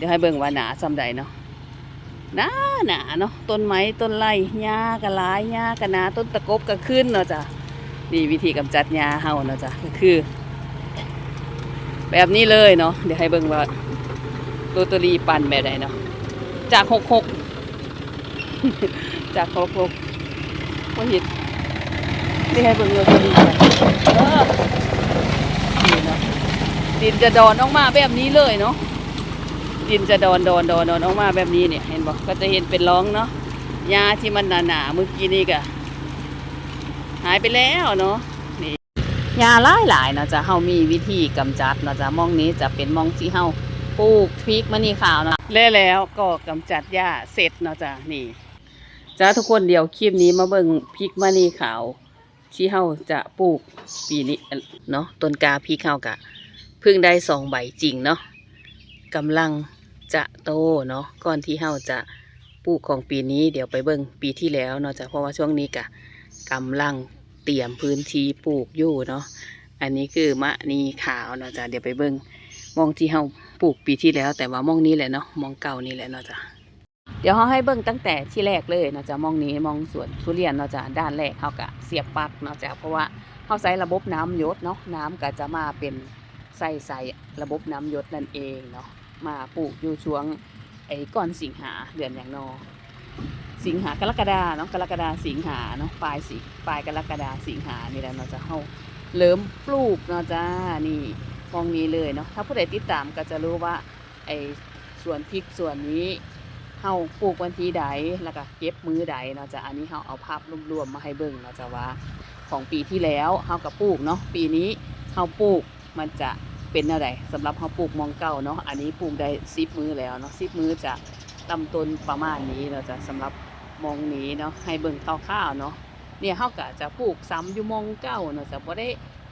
ดี๋ยวให้เบิ่งว่าหนาซำใดเนาะหนาหนาเนาะต้นไม้ต้นไร่หญ้าก็หลายหญ้าก็หนาต้นตะกบก็ขึ้นเนาะจ้ะนี่วิธีกำจัดหญ้าเฮาเนาะจ้ะก็คือ แบบนี้เลยเนาะเดี๋ยวให้เบิ่งว่าโรตารีปั่นแบบใดเนาะจากหกหกจากหกหกว่าเห็นนี่ให้เบิ่งโรตารีปั่นนี่เนาะดินจะดอนออกมาแบบนี้เลยเนาะ ดินจะโดอนดอนดอนดนออกมาแบบนี้เนี่ยเห็นบอกก็จะเห็นเป็นร่องเนาะหญ้าที่มันหนาๆเมื่อกี้นี่ก็หายไปแล้วเนาะนี่หญ้าหลายหลายๆเนาะจะเฮามีวิธีกำจัดเนาะจะมองนี้จะเป็นมองที่เฮาปลูกพริกมะนีขาวเนาะแล้วแล้วก็กำจัดหญ้าเสร็จเนาะจ้ะนี่จ้าทุกคนเดี๋ยวคลิปนี้มาเบิ่งพริกมะนีขาวที่เฮาจะปลูกปีนี้เนาะต้นกาพริกเฮากะเพิ่งได้สองใบจริงเนาะกำลัง จะโตเนาะก่อนที่เฮาจะปลูกของปีนี้เดี๋ยวไปเบิ่งปีที่แล้วเนาะจ้ะเพราะว่าช่วงนี้กะกำลังเตรียมพื้นที่ปลูกอยู่เนาะอันนี้คือมะนีขาวเนาะจ้ะเดี๋ยวไปเบิ่งมองที่เฮาปลูกปีที่แล้ว แต่ว่ามองนี้แหละเนาะมองเก่านี่แหละเนาะจ้ะเดี๋ยวเฮาให้เบิ่งตั้งแต่ที่แรกเลยเนาะจ้ะมองนี้มองสวนทุเรียนเนาะจ้ะด้านแรกเฮากะเสียบปลั๊กเนาะจ้ะเพราะว่าเฮาใช้ระบบน้ำหยศเนาะน้ำก็จะมาเป็นใส่ใส่ระบบน้ำหยศนั่นเองเนาะ มาปลูกอยู่ช่วงไอ้ก่อนสิงหาเดือนอย่างนอสิงหากรกฎาเนาะกรกฎาสิงหาเนาะปลายสิปลายกรกฎาสิงหานี่แหละเราจะเข้าเริ่มปลูกเนาะจ้านี่มองนี้เลยเนาะถ้าผู้ใดติดตามก็จะรู้ว่าไอ้ส่วนพริกส่วนนี้เฮาปลูกวันที่ใดแล้วก็เก็บมือใดเนาะจ้ะอันนี้เฮาเอาภาพรวมๆมาให้เบิ่งเนาะจ้ะว่าของปีที่แล้วเฮากับปลูกเนาะปีนี้เฮาปลูกมันจะ เป็นอะไรสำหรับเขาปลูกมองเก้าเนาะอันนี้ปลูกได้ซิบมือแล้วเนาะซิบมือจะลำต้นประมาณนี้เราจะสำหรับมองนี้เนาะให้เบิ่งข้าวๆเนาะเนี่ยเขาก็จะปลูกซ้ำอยู่มองเก้าเนาะจะบ่ได้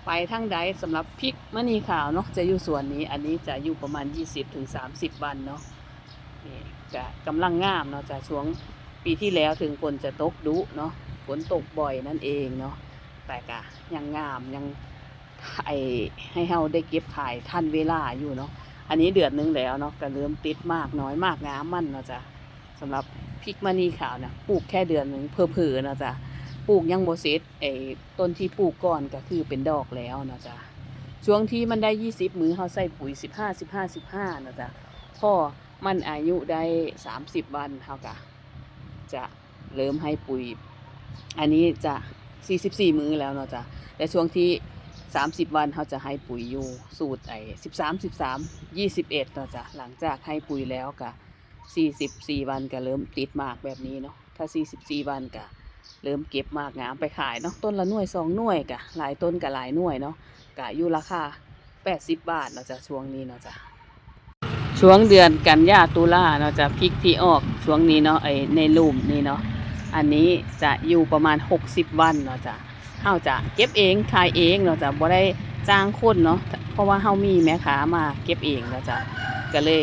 ไปทางใดสำหรับพริกมะนีขาวเนาะจะอยู่ส่วนนี้อันนี้จะอยู่ประมาณ 20-30ถึง30วันเนาะนี่ก็กำลังงามเนาะจะช่วงปีที่แล้วถึงฝนจะตกดุเนาะฝนตกบ่อยนั่นเองเนาะแต่ก็ยังงามยัง ไอให้เฮาได้เก็บขายทันเวลาอยู่เนาะอันนี้เดือนหนึงแล้วเนาะก็เริ่มติดมากน้อยมากงามมันเนาะจ้ะสำหรับพริกมะนีขาวเนี่ยปลูกแค่เดือนหนึ่งเพื่อๆเนาะจ้ะปลูกยังโบเซตไอ้ต้นที่ปลูกก่อนก็คือเป็นดอกแล้วเนาะจ้ะช่วงที่มันได้ยี่สิบมือเฮาใส่ปุ๋ยสิบห้าสิบห้าสิบห้าเนาะจ้ะพอมันอายุได้สามสิบวันเฮากะจะเริ่มให้ปุ๋ย อันนี้จะสี่สิบสี่มือแล้วเนาะจ้ะแต่ช่วงที่ 30 วันเขาจะให้ปุ๋ยอยู่สูตรไอ้สิบสามสิบสามยี่สิบเอ็ดต่อจ้ะหลังจากให้ปุ๋ยแล้วก็สี่สิบสี่วันก็เริ่มติดมากแบบนี้เนาะถ้าสี่สิบสี่วันก็เริ่มเก็บมากงามไปขายเนาะต้นละหน่วยสองหน่วยกะหลายต้นกับหลายหน่วยเนาะกะอยู่ราคาแปดสิบบาทเนาะจ้ะช่วงนี้เนาะจ้ะช่วงเดือนกันยาตุลาเนาะจะพริกที่ออกช่วงนี้เนาะไอ้ในลูมนี่เนาะอันนี้จะอยู่ประมาณ 60 วันเนาะจ้ะาจะเก็บเองขายเองเราจะบ่ได้จ้างคนเนาะเพราะว่าเฮามีแม่ค้ามาเก็บเองเราจะก็เลย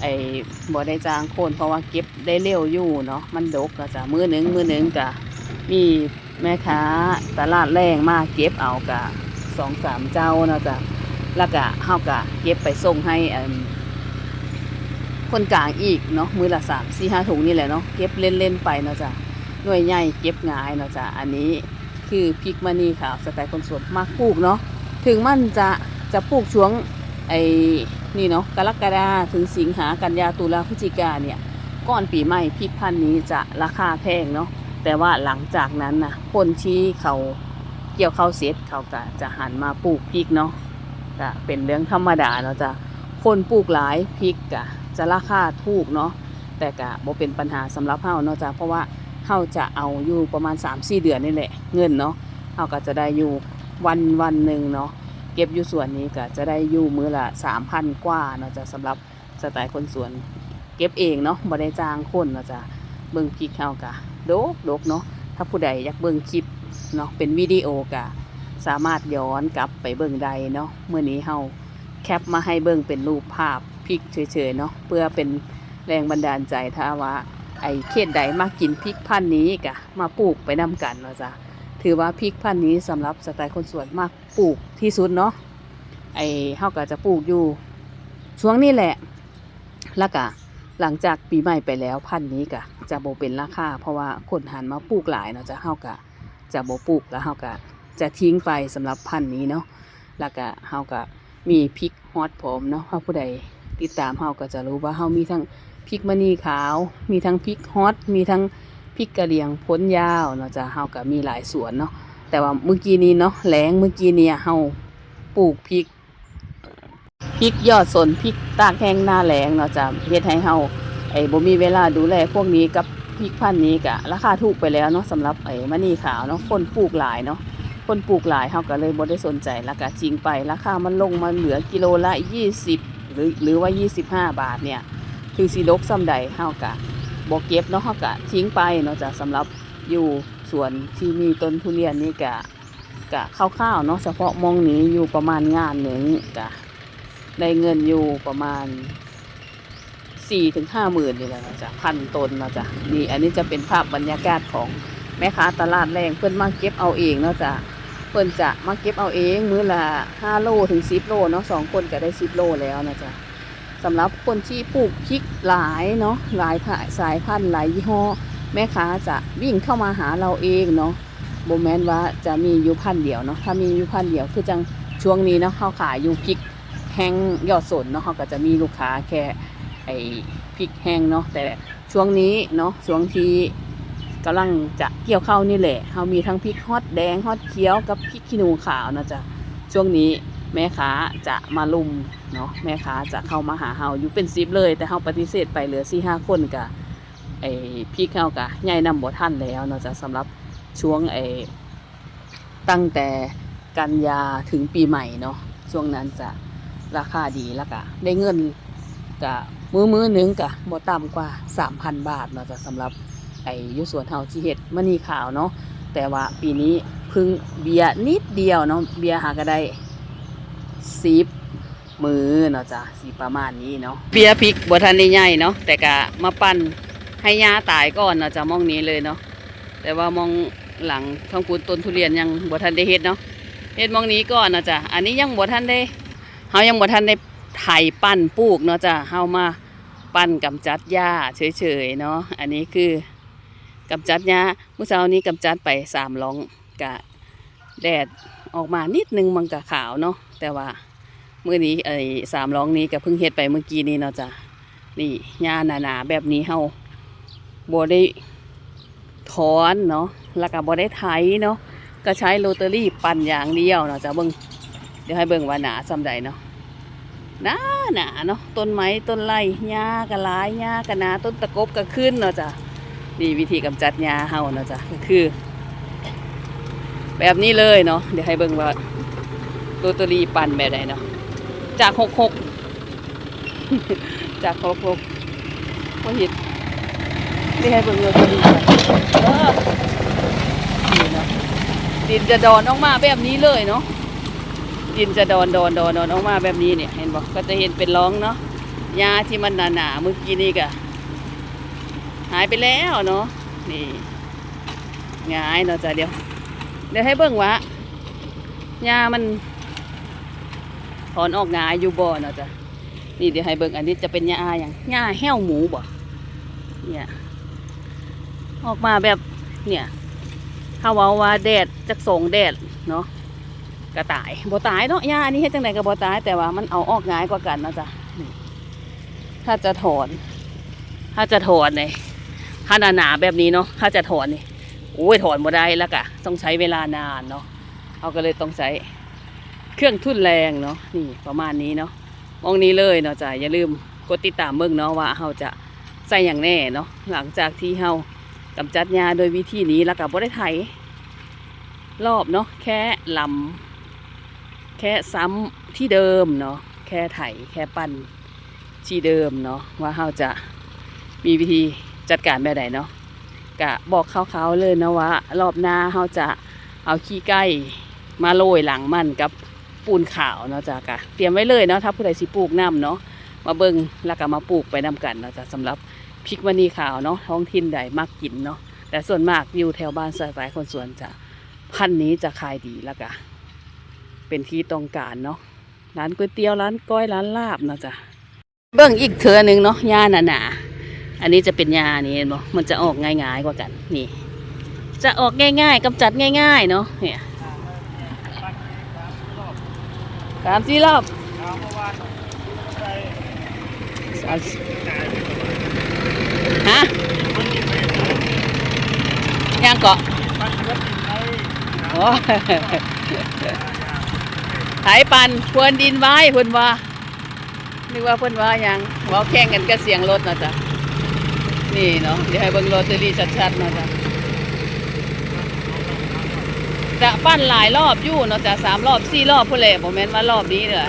ไอ้บ่ได้จ้างคนเพราะว่าเก็บได้เร็วอยู่เนาะมันดกเราจะมือหนึ่งมือหนึ่งก็มีแม่ค้าตลาดแรงมาเก็บเอากะสองสามเจ้าเนาะจ้ะแล้วก็เฮาก็เก็บไปส่งให้อันคนกลางอีกเนาะมือละสามสี่ห้าถุงนี่แหละเนาะเก็บเล่นๆไปเนาะจ้ะหน่วยใหญ่เก็บง่ายเนาะจ้ะอันนี้ คือพริกมะนีขาวสไตล์คนสวนมากปลูกเนาะถึงมันจะจะปลูกช่วงไอ้นี่เนาะกรกฎาถึงสิงหากันยาตุลาพฤศจิกาเนี่ยก่อนปีใหม่พริกพันธุ์นี้จะราคาแพงเนาะแต่ว่าหลังจากนั้นนะคนที่เขาเกี่ยวข้าวเสร็จเขาก็จะหันมาปลูกพริกเนาะก็เป็นเรื่องธรรมดาเนาะจะคนปลูกหลายพริกก็จะราคาถูกเนาะแต่ก็บ่เป็นปัญหาสำหรับเฮาเนาะจ้ะเพราะว่า เขาจะเอาอยู่ประมาณ 3-4 เดือนนี่แหละ เงินเนาะเขาก็จะได้อยู่วันวันหนึ่งเนาะเก็บอยู่ส่วนนี้ก็จะได้อยู่มือละ 3,000 กว่าเนาะจะสำหรับสไตล์คนสวน เก็บเองเนาะบ่ได้จ้างคนเนาะจะเบิ่งพริกเฮากะโดกโดกเนาะถ้าผู้ใดอยากเบิ่งคลิปเนาะเป็นวิดีโอกะสามารถย้อนกลับไปเบิ่งใดเนาะเมื่อนี้เฮาแคปมาให้เบิ่งเป็นรูปภาพพิกเฉยๆเนาะเพื่อเป็นแรงบันดาลใจถ้าว่า ไอ้เขตใดมากินพริกพันธุ์นี้กะมาปลูกไปนำกันเนาะจ้ะถือว่าพริกพันธุ์นี้สำหรับสไตล์คนสวนมากปลูกที่สุดเนาะไอ้เฮาก็จะปลูกอยู่ ช่วงนี้แหละ แล้วก็หลังจากปีใหม่ไปแล้วพันธุ์นี้ก็จะโบเป็นราคาเพราะว่าคนหันมาปลูกหลายเนาะจะเฮาก็จะโบปลูกแล้วเฮาก็จะทิ้งไปสำหรับพันธุ์นี้เนาะแล้วก็เฮาก็มีพริกฮอตผมเนาะถ้าผู้ใด ติดตามเฮาก็จะรู้ว่าเฮามีทั้งพริกมณีขาว มีทั้งพริกฮอต มีทั้งพริกกะเหรี่ยงพ้นยาวเนาะจะเฮาก็มีหลายสวนเนาะ แต่ว่าเมื่อกี้นี้เนาะแล้งเมื่อกี้เนี่ยเฮาปลูกพริกพริกยอดสนพริกตากแห้งหน้าแรงเนาะจะเฮ็ดให้เฮาไอ้บ่มีเวลาดูแลพวกนี้กับพริกพันธุ์นี้ก็ราคาถูกไปแล้วเนาะสำหรับไอ้มะนีขาวเนาะคนปลูกหลายเนาะคนปลูกหลายเฮาก็เลยบ่ได้สนใจแล้วก็จริงไปราคามันลงมาเหลือกิโลละ20 หรือหรือว่า 25 บาทเนี่ยคือสิลกซ้ำใดเฮาก็บ่เก็บเนาะเฮาก็ทิ้งไปเนาะจ้ะสำหรับอยู่สวนที่มีต้นทุเรียนนี่ก็ก็คร่าวๆเนาะเฉพาะมองนี้อยู่ประมาณงานหนึ่งก็ได้เงินอยู่ประมาณสี่ถึงห้าหมื่นนี่แหละนะจ๊ะพันตนนะจ๊ะนี่อันนี้จะเป็นภาพบรรยากาศของแม่ค้าตลาดแรงเพื่อนมาเก็บเอาเองเนาะจ๊ะ พื่อนจะมาเก็บเอาเองมื้อละห้าโลถึงสิบโลเนาะสองคนก็ได้สิบโลแล้วนะจ๊ะสำหรับคนที่ปลูกพริกหลายเนาะหลายสายพันธุ์หลายยี่ห้อ แม่ค้าจะวิ่งเข้ามาหาเราเองเนาะโบแมนว่าจะมีอยู่พันเดียวเนาะถ้ามีอยู่พันเดียวคือจังช่วงนี้เนาะเขาขายอยู่พริกแห้งยอดสนเนาะเขาก็จะมีลูกค้าแค่ไอ้พริกแห้งเนาะแต่ช่วงนี้เนาะช่วงที่ กำลังจะเกี่ยวข้าวนี่แหละเขามีทั้งพริกฮอตแดงฮอตเขียวกับพริกขี้หนูขาวนะจ๊ะช่วงนี้แม่ค้าจะมาลุมเนาะแม่ค้าจะเข้ามาหาเฮาอยู่เป็นซิบเลย แต่เฮาปฏิเสธไปเหลือสี่ห้าคนกะไอ้พริกเฮากะใหญ่นำบ่ทันแล้วเนาะจ๊ะสำหรับช่วงไอ้ตั้งแต่กันยาถึงปีใหม่เนาะช่วงนั้นจะราคาดีแล้วก็ได้เงินกะมือมือหนึ่งกะบ่ต่ำกว่า3,000บาทเนาะจะสำหรับ ไอ้ยุสวนเฮาที่เฮ็ดมะนีขาวเนาะแต่ว่าปีนี้พึ่งเบียร์นิดเดียวเนาะเบียร์หาก็ได้สิบมือเนาะจ้ะสิประมาณนี้เนาะเบียร์พริกบ่ทันได้ใหญ่เนาะแต่กะมาปั้นให้ยาตายก่อนเนาะจะมองนี้เลยเนาะแต่ว่ามองหลังท้องกูต้นทุเรียนยังบ่ทันได้เฮ็ดเนาะเฮ็ดมองนี้ก่อนเนาะจ้ะอันนี้ยังบ่ทันได้เฮายังบ่ทันได้ไถปั้นปลูกเนาะจ้ะเฮามาปั้นกำจัดหญ้าเฉยๆเนาะอันนี้คือ กำจัดหญ้าเมื่อเช้านี้กำจัดไปสามล่องกะแดดออกมานิดนึงมันกะขาวเนาะแต่ว่ามื้อนี้ไอ้สามล่องนี้ก็เพิ่งเฮ็ดไปเมื่อกี้นี้เนาะจ้ะนี่หญ้าหนาๆแบบนี้เฮาบ่ได้ถอนเนาะแล้วก็บ่ได้ไถเนาะก็ใช้โรตารี่ปั่นอย่างเดียวเนาะจ้ะเบิ่งเดี๋ยวให้เบิ่งว่าหนาซำใดเนาะหนาหนาเนาะต้นไม้ต้นไร่หญ้าก็หลายหญ้าก็หนาต้นตะกบก็ขึ้นเนาะจ้ะ นี่วิธีกำจัดหญ้าเฮาเนาะจ้ะก็คือ แบบนี้เลยเนาะเดี๋ยวให้เบิ่งว่าโรตารีปั่นแบบใดเนาะจากหกหกจากหกหกว่าเห็ดนี่ให้เบิ่งโรตารีปั่นนี่เนาะดินจะดอนออกมาแบบนี้เลยเนาะดินจะดอนดอนดอนดอนออกมาแบบนี้เนี่ยเห็นบอกก็จะเห็นเป็นร่องเนาะหญ้าที่มันหนาหนาๆเมื่อกี้นี่ก็ หายไปแล้วเนาะนี่งายเนาะจ้ะเดี๋ยว เดี๋ยวให้เบิ่งว่าหญ้ามันถอนออกงายอยู่บ่เนาะจ้ะนี่เดี๋ยวให้เบิ่งอันนี้จะเป็นหญ้าอย่างหญ้าแห้วหมูบ่เนี่ยออกมาแบบเนี่ยถ้าว้าว่าแดดจากส่งแดดเนาะกระต่ายบ่ตายเนาะยาอันนี้เฮ็ดจังไดก็บ่ตายแต่ว่ามันเอาออกง่ายกว่ากันเนาะจ้ะถ้าจะถอน ถ้าจะถอนเนี่ย ถ้าหนาๆแบบนี้เนาะถ้าจะถอนนี่โอ้ยถอนบ่ได้แล้วก็ต้องใช้เวลานานเนาะเขาก็เลยต้องใช้เครื่องทุ่นแรงเนาะนี่ประมาณนี้เนาะมองนี้เลยเนาะจ้ะอย่าลืมกดติดตามเบิ่งเนาะว่าเฮาจะใส่อย่างแน่เนาะหลังจากที่เฮากำจัดยาโดยวิธีนี้แล้วก็บ่ได้ไถรอบเนาะแค่ลำแค่ซ้ำที่เดิมเนาะแค่ไถแค่ปั้นที่เดิมเนาะว่าเราจะมีวิธี จัดการแบบไหนเนาะกะบอกคร่าๆเลยนะว่ารอบหน้าเราจะเอาขี้ไก่มาโรยหลังมันกับปูนขาวเนาะจ้ะกะเตรียมไว้เลยเนาะถ้าผู้ใดสิปลูกน้ำเนาะมาเบิ่งแล้วก็มาปลูกไปนำกันเนาะจ้ะสำหรับพริกมณีขาวเนาะท้องถิ่นใดมักกินเนาะแต่ส่วนมากอยู่แถวบ้านสายคนสวนจะพันนี้จะขายดีแล้วก็เป็นที่ต้องการเนาะร้านก๋วยเตี๋ยวร้านก้อยร้านลาบเนาะจ้ะเบิ่งอีกเถือหนึ่งเนาะหญ้าหนาๆ อันนี้จะเป็นหญ้านี่เห็นบ่มันจะออกง่ายๆกว่ากัน นี่ จะออกง่ายๆกำจัดง่าย ๆ เนาะเนี่ยสามสี่รอบฮะยังเกาะโอ้ไถปันพรวนดินไว้พิ่นว่านึกว่าพิ่นว่ายังเว้าแข่งกันกับเสียงรถเนาะจ้ะ นี่เนาะเดี๋ยวให้เบิ่งโรตเตอรี่ชัดๆเนาะจ้ะจะปั้นหลายรอบอยู่เนาะจ้ะสามรอบสี่รอบพุ่นแหละบ่แม่นว่ารอบนี้เด้อ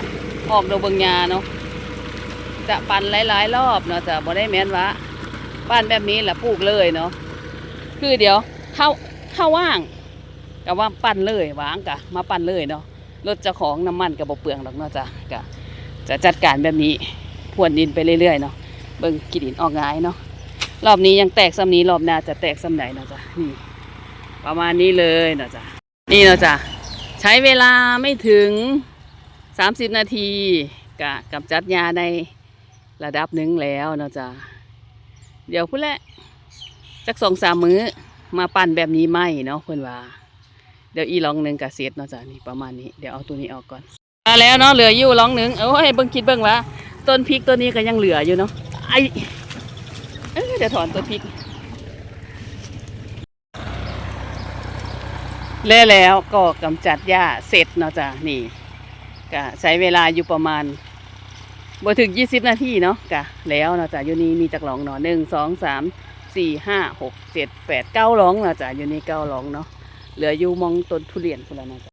ออกดอกเบิ่งยาเนาะจะปั้นหลายๆรอบเนาะจ้ะบ่ได้แม่นว่าปั้นแบบนี้ละปลูกเลยเนาะคือเดี๋ยวถ้าถ้าว่างก็ว่าปั้นเลยว่างกะมาปั้นเลยเนาะรถเจ้าของน้ำมันก็บ่เปลืองดอกเนาะจ้ะก็จะจัดการแบบนี้พรวนดินไปเรื่อยๆเนาะเบิ่งกีดินออกง่ายเนาะ รอบนี้ยังแตกซ้ำนี้รอบหน้าจะแตกซ้ำไหนเนาะจ้ะนี่ประมาณนี้เลยเนาะจ้ะนี่เนาะจ้ะใช้เวลาไม่ถึง 30 นาทีกะกับจัดยาในระดับหนึ่งแล้วเนาะจ้ะเดี๋ยวพุ่นแหละจักสองสามมื้อมาปั่นแบบนี้ไหมเนาะเพื่อนว่า เดี๋ยวอีร้องหนึ่งกับเซตเนาะจ้ะนี่ประมาณนี้เดี๋ยวเอาตัวนี้ออกก่อนมาแล้วเนาะเหลืออยู่ร้องหนึ่งเอ้ยเบิ่งคิดเบิ่งว่าต้นพริกตัวนี้ก็ยังเหลืออยู่เนาะไอ เดี๋ยวถอนต้นพริกแล้วแล้วก็กำจัดหญ้าเสร็จเนาะจ้ะนี่ก็ใช้เวลาอยู่ประมาณบ่ถึงยี่สิบนาทีเนาะกะแล้วเนาะจ้ะอยู่นี่มีจักหลองเนาะหนึ่งสองสามสี่ห้าหกเจ็ดแปดเก้าหลองเนาะจ้ะอยู่นี่เก้าหลองเนาะเหลืออยู่มองต้นทุเรียนพุ่นล้วนะจ๊ะ